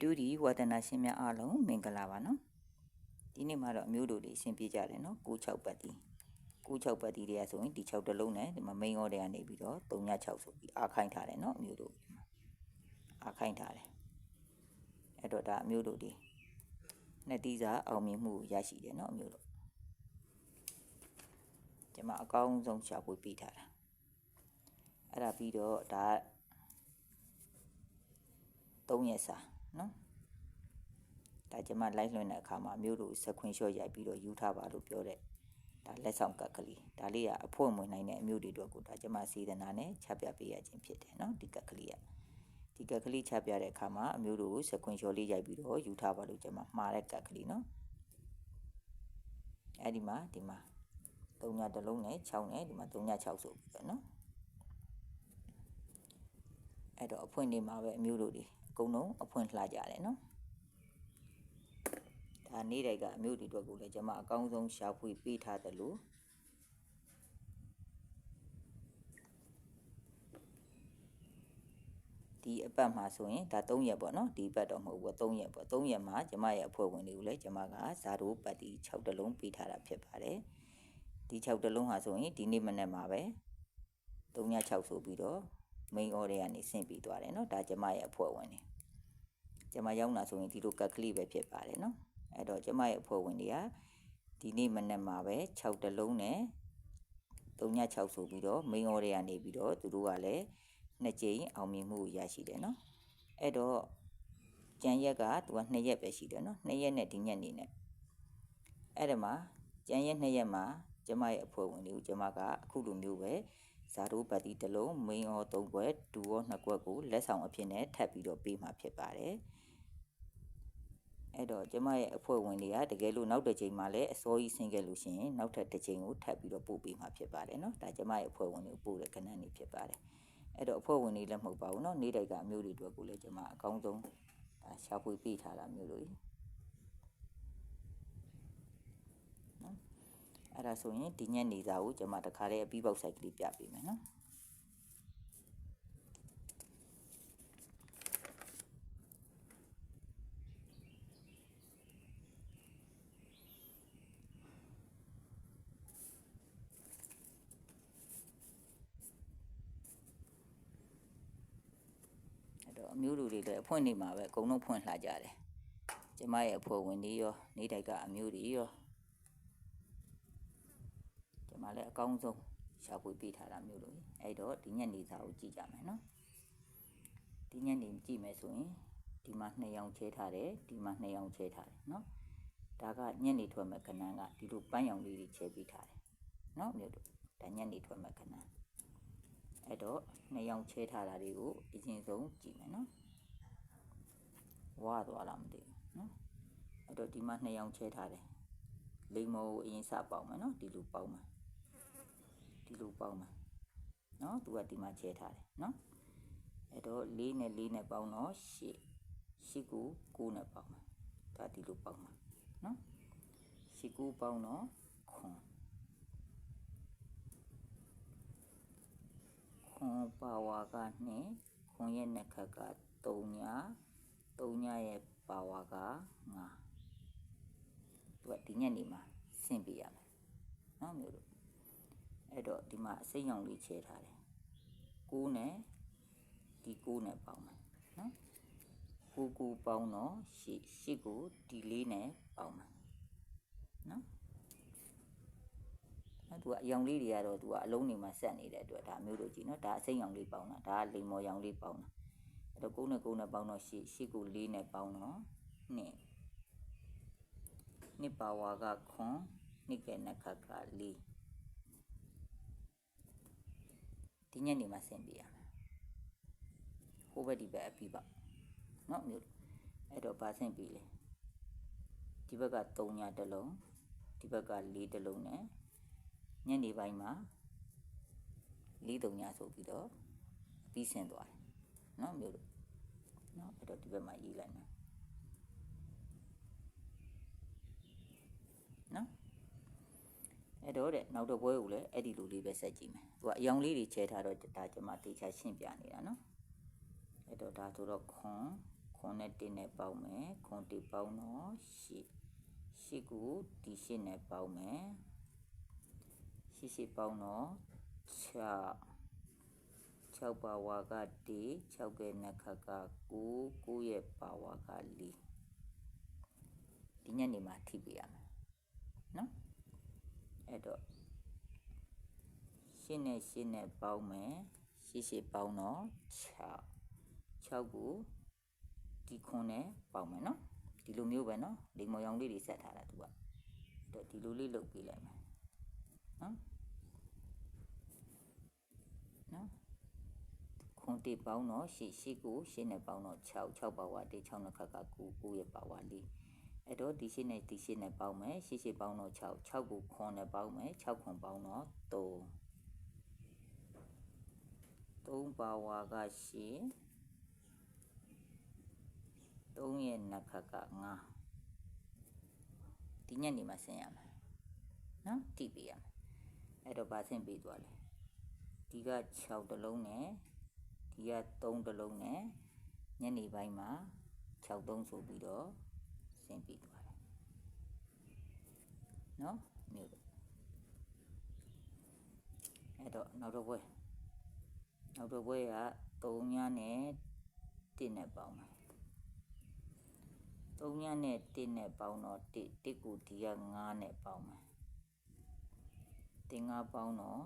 တူဒီဝါဒနာရှင်များအားလုံးမင်္ဂလာပါနော်ဒီနေ့မှာတော့အမျိုးတို့တွေအဆင်ပြေကြတယ်နော်96ပတ်တီ96ပတ်တီတွေကဆိုရင်ဒီ6တလုံးနဲ့ဒီမှာ main order ကနေပြီးတော့36ဆိုပြီးအားခိုင်းထားတယ်နော်အမျိုးတို့ဒီမှာအားခိုင်းထားတယ်အဲ့တော့ဒါအမျိုးတို့တွေနှစ်တီးစာအောင်မြင်မှုရရှိတယ်နော်အမျိုးတို့ဒီမှာအကောင်းဆုံးရှာဖွေပေးထားတာအဲ့ဒါပြီးတော့ဒါ3ရက်စာ နော်ဒါကျမ live လွှင့်တဲ့အခါမှာမျိုးတို့စခွင်ရှော့ရိုက်ပြီးတော့ယူထားပါလို့ပြောတဲ့ဒါလက်ဆောင်ကတ်ကလေးဒါလေးကအဖို့ဝင်နိုင်တဲ့အမျိုးတွေအတွက်ကိုဒါကျမစေတနာနဲ့ချပြပေးရခြင်းဖြစ်တယ်နော်ဒီကတ်ကလေးကဒီကတ်ကလေးချပြတဲ့အခါမှာအမျိုးတို့စခွင်ရှော့လေးရိုက်ပြီးတော့ယူထားပါလို့ကျမမှားတဲ့ကတ်ကလေးနော်အဲ့ဒီမှာဒီမှာ3ညတစ်လုံးနဲ့6နဲ့ဒီမှာ3ည6ဆိုပြီးတော့နော်အဲ့တော့အဖွင့်နေမှာပဲအမျိုးတို့တွေအ ကုန်လုံးအဖွင့်လှကြတယ်နော်ဒါနေ့တိုင်ကအမျိုးတွေအတွက်ကိုလည်းကျွန်မအကောင်းဆုံးရှာဖွေပေးထားတယ်လို့ဒီအပတ်မှာဆိုရင်ဒါ3ရက်ပေါ့နော်ဒီပတ်တော့မဟုတ်ဘူး3ရက်ပေါ့3ရက်မှာကျမရဲ့အဖွဲ့ဝင်တွေကိုလည်းကျမကဇာတိုပတ်တီ6တလုံးပေးထားတာဖြစ်ပါတယ်ဒီ6တလုံးဟာဆိုရင်ဒီနေ့မနေ့မှာပဲ3ည6ဆိုပြီးတော့ main order ကနေဆင့်ပြီးသွားတယ်နော်ဒါကျမရဲ့အဖွဲ့ဝင်တွေကျမရောက်လာဆိုရင်ဒီလိုကတ်ကလေးပဲဖြစ်ပါတယ်နော်အဲ့တော့ကျမရဲ့အဖွဲ့ဝင်တွေကဒီနေ့မနေ့မှာပဲ6တလုံးနဲ့3.6ဆိုပြီးတော့ main order ကနေပြီးတော့သူတို့ကလည်းနှစ်ကြိမ်အောင်မြင်မှုရရှိတယ်နော်အဲ့တော့ကြံရက်ကသူက2ရက်ပဲရှိတယ်နော်2ရက်နဲ့ဒီညနေနဲ့အဲ့ဒါမှာကြံရက်2ရက်မှာကျမရဲ့အဖွဲ့ဝင်တွေကိုကျမကအခုလိုမျိုးပဲ ဇာတိုးပတ်တီတစ်လုံး main ရော၃ခွက်ဒူရော၂ခွက်ကိုလက်ဆောင်အဖြစ်နဲ့ထပ်ပြီးတော့ပေးမှာဖြစ်ပါတယ်အဲ့တော့ကျမရဲ့အဖွဲ့ဝင်တွေကတကယ်လို့နောက်တစ်ချိန်မှာလည်းအစိုးရဆင်းခဲ့လို့ရှိရင်နောက်ထပ်တစ်ချိန်ကိုထပ်ပြီးတော့ပို့ပေးမှာဖြစ်ပါတယ်เนาะဒါကျမရဲ့အဖွဲ့ဝင်တွေကိုပို့တဲ့ကဏ္ဍနေဖြစ်ပါတယ်အဲ့တော့အဖွဲ့ဝင်တွေလည်းမဟုတ်ပါဘူးเนาะနေ့တိုက်ကမျိုးတွေအတွက်ကိုလည်းကျမအကောင်းဆုံးရှာဖွေပေးထားတာမျိုးလို့ အဲ့ဒါဆိုရင်ဒီညနေစာကိုကျွန်မတခါလေးအပြီးပေါက်ဆိုင်ကလေးပြပေးမယ်နော်အဲ့တော့အမျိုးလူတွေလည်းအဖွင့်နေမှာပဲအကုန်လုံးဖွင့်လှကြတယ်ကျမရဲ့အဖွဲ့ဝင်တွေရောနေတိုက်ကအမျိုးတွေရော ကျမလည်းအကောင်းဆုံးရှာဖွေပေးထားတာမျိုးလို့အဲ့တော့ဒီညနေစာကိုကြည့်ကြမယ်နော်ဒီညနေကြည့်မယ်ဆိုရင်ဒီမှာနှစ်ရောင်ချဲထားတယ်ဒီမှာနှစ်ရောင်ချဲထားတယ်နော်ဒါကညနေထွက်မဲ့ခဏန်းကဒီလိုပန်းရောင်လေးတွေချဲပေးထားတယ်နော်မျိုးတို့ဒါညနေထွက်မဲ့ခဏန်းအဲ့တော့နှစ်ရောင်ချဲထားတာတွေကိုအရင်ဆုံးကြည့်မယ်နော်ဝါသွားလားမသိဘူးနော်အဲ့တော့ဒီမှာနှစ်ရောင်ချဲထားတယ်လိမ္မောကိုအရင်စပေါက်မယ်နော်ဒီလိုပေါက်မယ် ဒီလိုပေါက်မှာနော်သူကဒီမှာချဲထားတယ်နော်အဲ့တော့၄နဲ့၄နဲ့ပေါင်းတော့၈၈ကို9နဲ့ပေါင်းမှာဒါဒီလိုပေါင်းမှာနော်၈ကိုပေါင်းတော့ခွန်ခွန်ပါဝါက2ခွန်ရဲ့နှစ်ခက်က3ည3ညရဲ့ပါဝါက5သူကဒီညနေမှာဆင့်ပြရမယ်နော်မျိုးတို့ အဲ့တော့ဒီမှာအစိမ်းရောင်လေးချဲထားတယ်6နဲ့ဒီ6နဲ့ပေါင်းမယ်နော်6 6ပေါင်းတော့8 8ကိုဒီ4နဲ့ပေါင်းမယ်နော်အဲ့သူကအယောင်လေးတွေကတော့သူကအလုံးနေမှာဆက်နေတဲ့အတွက်ဒါမျိုးလိုကြည့်နော်ဒါအစိမ်းရောင်လေးပေါင်းတာဒါကလိမ်မော်ရောင်လေးပေါင်းတာအဲ့တော့6နဲ့6နဲ့ပေါင်းတော့8 8ကို4နဲ့ပေါင်းတော့2နှစ်ပါဝါကခွန်နှစ်ကဲနှစ်ခါက4 ဒီညနေမှာဆင်ပေးရမှာဟိုဘက်ဒီဘက်အပြီးပေါ့နော်မျိုးအဲ့တော့ဘာဆင်ပေးလဲဒီဘက်က3ညတလုံးဒီဘက်က4တလုံးနဲ့ညနေပိုင်းမှာ4 3ညဆိုပြီးတော့အပြီးဆင်သွားတယ်နော်မျိုးတို့နော်အဲ့တော့ဒီဘက်မှာရေးလိုက်မယ်နော်အဲ့တော့တဲ့နောက်တော့ပွဲကိုလည်းအဲ့ဒီလိုလေးပဲဆက်ကြည့်မယ် သူကအယောင်လေးတွေချဲထားတော့ဒါကျွန်မတေချာရှင်းပြနေတာနော်အဲ့တော့ဒါဆိုတော့ခွန်ခွခွန်နဲ့1နဲ့ပေါင်းမယ်ခွန်1ပေါင်းတော့8 8ကိုဒီ8နဲ့ပေါင်းမယ်8 8ပေါင်းတော့6 6ပါဝါက1 6ရဲ့နှစ်ခါက9 9ရဲ့ပါဝါက4ဒီညနေမှာထိပြရမယ်နော်အဲ့တော့ ရှင်းနဲ့ရှင်းနဲ့ပေါင်းမယ်ရှင်းရှင်းပေါင်းတော့6 6ကိုဒီခွန်းနဲ့ပေါင်းမယ်နော်ဒီလိုမျိုးပဲနော်လိမ္မော်ရောင်လေးတွေဆက်ထားတာသူကအဲ့တော့ဒီလိုလေးလုပ်ပေးလိုက်မယ်နော်နော်ခွန်တေပေါင်းတော့ရှေ့ရှေ့ကိုရှေ့နဲ့ပေါင်းတော့6 6ပါဝါတေ6နှစ်ခါက9 9ရဲ့ပါဝါ4အဲ့တော့ဒီရှေ့နဲ့ဒီရှေ့နဲ့ပေါင်းမယ်ရှေ့ရှေ့ပေါင်းတော့6 6ကိုခွန်နဲ့ပေါင်းမယ်6ခွန်ပေါင်းတော့3 3ပါဝါကရှေ့3ရဲ့နှစ်ခါက9ဒီညနေမှာဆင်းရမယ်နော်တိပေးရမယ်အဲ့တော့ဗာဆင်းပေးသွားလဲဒီက6တလုံးနဲ့ဒီက3တလုံးနဲ့ညနေပိုင်းမှာ6သုံးဆိုပြီးတော့ဆင်းပေးသွားတယ်နော်မြို့အဲ့တော့နောက်တော့ဘွဲ နောက်တော့ဘွဲက3ညနဲ့1နဲ့ပေါင်းမယ်3ညနဲ့1နဲ့ပေါင်းတော့1 1ကိုဒီက9နဲ့ပေါင်းမယ်တင်9ပေါင်းတော့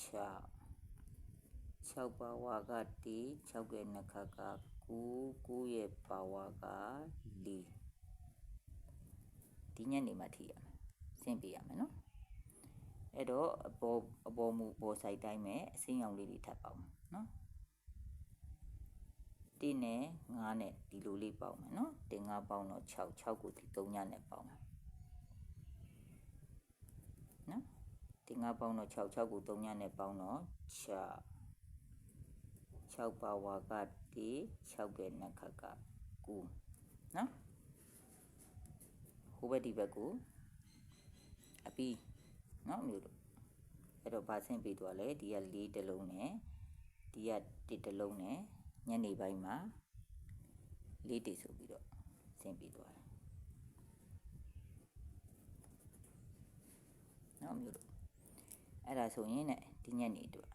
6 6ပါဝါက1 6ရဲ့နှစ်ခါက9 9ရဲ့ပါဝါက4ဒီညနေမှထိရမယ်ဆင်းပြရမယ်နော် အဲ့တော့အပေါ်အပေါ်မူပေါ်ဆိုင်တိုင်းမဲ့အစင်းရောင်လေးတွေထပ်ပေါင်းမယ်နော်1နဲ့9နဲ့ဒီလိုလေးပေါင်းမယ်နော်တင်9ပေါင်းတော့6 6ကိုဒီ3ညနဲ့ပေါင်းမယ်နော်တင်9ပေါင်းတော့6 6ကို3ညနဲ့ပေါင်းတော့6 6ပါဝါက1 6ရဲ့နှစ်ခါက9နော်ဟိုဘက်ဒီဘက်ကိုအပီး နော်မျိုးတို့အဲ့တော့ဗာဆင့်ပြီးသွားလဲဒီက၄တလုံးနဲ့ဒီက1တလုံးနဲ့ညနေပိုင်းမှာ၄တေဆိုပြီးတော့ဆင့်ပြီးသွားတယ်နော်မျိုးတို့အဲ့ဒါဆိုရင်ねဒီညနေအတွက်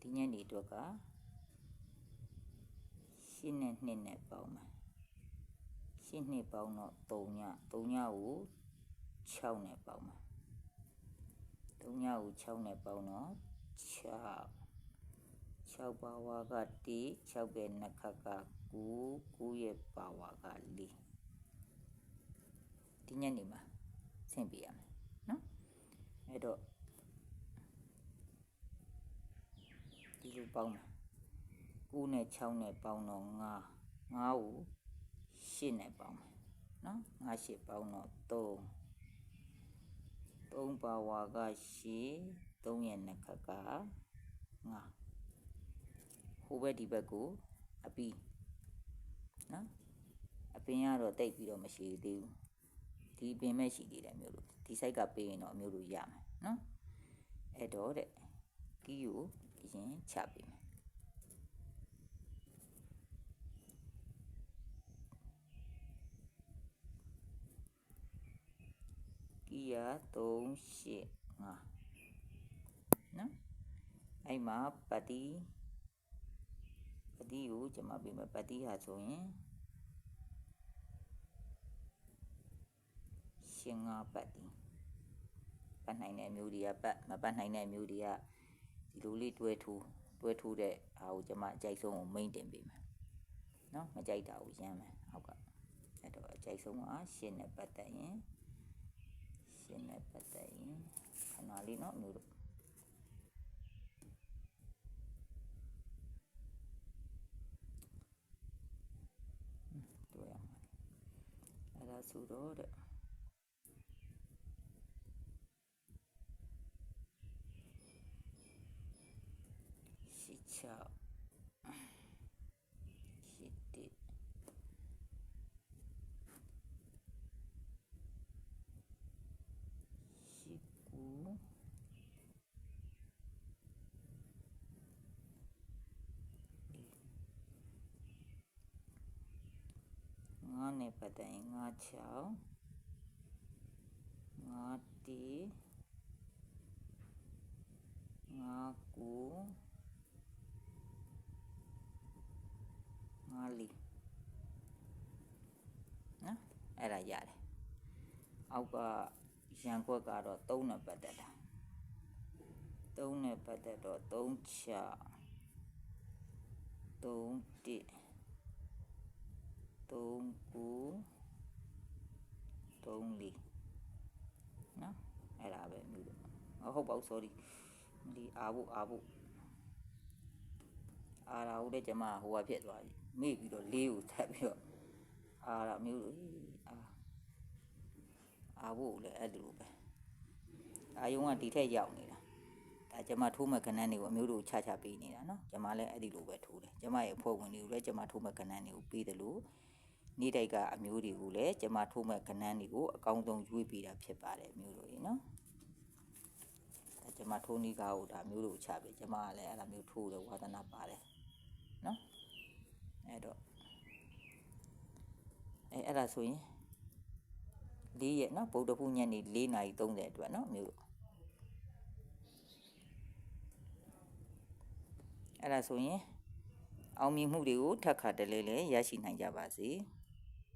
ဒီညနေအတွက်ကရှင်းနဲ့နှစ်နဲ့ပေါင်းမယ်ရှင်းနှစ်ပေါင်းတော့3ည3ညကို6နဲ့ပေါင်းမယ် 3ညကို6နဲ့ပေါင်းတော့6 6ပါဝါက1 6ရဲ့နှစ်ခါက9 9ရဲ့ပါဝါက4ဒီညနေမှာဆင့်ပြရမယ်နော်အဲ့တော့ဒီလိုပေါင်းမယ်9နဲ့6နဲ့ပေါင်းတော့9 9ကို8နဲ့ပေါင်းမယ်နော်9 8ပေါင်းတော့3 3ပါဝါက8 3ရဲ့နှစ်ခါက9ဟိုဘက်ဒီဘက်ကိုအပီးနော်အပင်ကတော့တိတ်ပြီးတော့မရှိသေးဘူးဒီပင်မဲ့ရှိသေးတယ်မျိုးလို့ဒီ site ကပေးရင်တော့မျိုးလို့ရမယ်နော်အဲ့တော့တဲ့ကီးကိုအရင်ချပေးမယ် Kia 385နော်အဲ့မှာပတိပတိကိုကျွန်မပြင်မယ်ပတိဟာဆိုရင်ရှင်ငါပတ်တီပတ်နိုင်တဲ့မျိုးတွေကပတ်မပတ်နိုင်တဲ့မျိုးတွေကဒီလိုလေးတွဲထိုးတွဲထိုးတဲ့အာကိုကျွန်မအကြိုက်ဆုံးကိုမိန်တင်ပေးမယ်နော်မကြိုက်တာကိုရမ်းမယ်ဟုတ်ကဲ့အဲ့တော့အကြိုက်ဆုံးကရှင်နဲ့ပတ်သက်ရင် နဲ့ပတ်သက်ရင်ခဏလေးနော်မျိုးတွေ့ရမှာအဲ့ဒါဆိုတော့တဲ့七巧。9နဲ့ပတ်သက်ရင်9 6 9တီ9ကို9လီနော်အဲ့ဒါရတယ်အောက်ကရန်ကွက်ကတော့3နဲ့ပတ်သက်တာ3နဲ့ပတ်သက်တော့3ချ3တိ 3ကို3လီနော်အဲ့ဒါပဲမြို့လို့ဟဟုတ်ပါဘူး sorry ဒီအားဖို့အားဖို့အားရာဟုတ်တဲ့ကျမဟိုကဖြစ်သွားပြီမေ့ပြီးတော့လေးကိုထပ်ပြီးတော့အားရာမျိုးလို့အားအားဖို့လည်းအဲ့လိုပဲအာယုံကဒီထက်ရောက်နေတာဒါကျမထိုးမဲ့ခဏန်းတွေကိုအမျိုးတို့ချချပေးနေတာနော်ကျမလည်းအဲ့ဒီလိုပဲထိုးတယ်ကျမရဲ့အဖွဲ့ဝင်တွေကိုလည်းကျမထိုးမဲ့ခဏန်းတွေကိုပေးတယ်လို့ နေ့တိုက်ကအမျိုးတွေကိုလည်းကျမထိုးမဲ့ခဏန်းတွေကိုအကောင်းဆုံးရွေးပေးတာဖြစ်ပါတယ်အမျိုးတို့ရေနော်ဒါကျမထိုးနီးကားကိုဒါမျိုးတို့ချပြီကျမကလည်းအဲ့လိုမျိုးထိုးတယ်ဝါသနာပါတယ်နော်အဲ့တော့အဲ့အဲ့ဒါဆိုရင်၄ရက်နော်ဗုဒ္ဓဖူးညနေ၄နာရီ30အတွက်နော်မျိုးတို့အဲ့ဒါဆိုရင်အောင်မြင်မှုတွေကိုထပ်ခါတလဲလဲရရှိနိုင်ကြပါစေ။